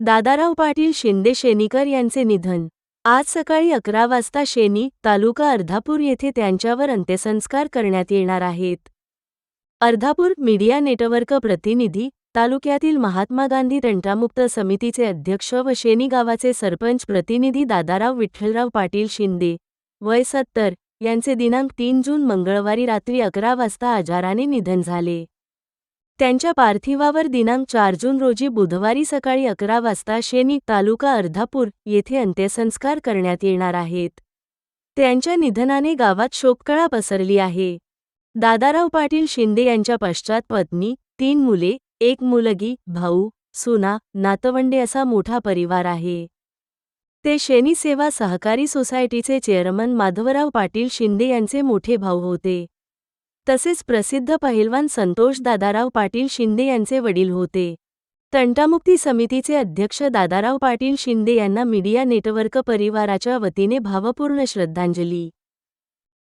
दादाराव पाटील शिंदे शेनीकर यांचे निधन. आज सकाळी अकरा वाजता शेनी तालुका अर्धापूर येथे त्यांच्यावर अंत्यसंस्कार करण्यात येणार आहेत. अर्धापूर मीडिया नेटवर्क प्रतिनिधी तालुक्यातील महात्मा गांधी तंटामुक्त समितीचे अध्यक्ष व शेनी गावाचे सरपंच प्रतिनिधी दादाराव विठ्ठलराव पाटील शिंदे वय सत्तर यांचे दिनांक तीन जून मंगळवारी रात्री अकरा वाजता आजाराने निधन झाले. त्यांच्या पार्थिवावर दिनांक चार जून रोजी बुधवारी सकाळी अकरा वाजता शेनी तालुका अर्धापूर येथे अंत्यसंस्कार करण्यात येणार आहेत. त्यांच्या निधनाने गावात शोककळा पसरली आहे. दादाराव पाटील शिंदे यांच्या पश्चात पत्नी तीन मुले एक मुलगी भाऊ सुना नातवंडे असा मोठा परिवार आहे. ते शेनी सेवा सहकारी सोसायटीचे चेअरमन माधवराव पाटील शिंदे यांचे मोठे भाऊ होते. तसेच प्रसिद्ध पहिलवान संतोष दादाराव पाटील शिंदे यांचे वडील होते. तंटामुक्ती समितीचे अध्यक्ष दादाराव पाटील शिंदे यांना मीडिया नेटवर्क परिवाराच्या वतीने भावपूर्ण श्रद्धांजली.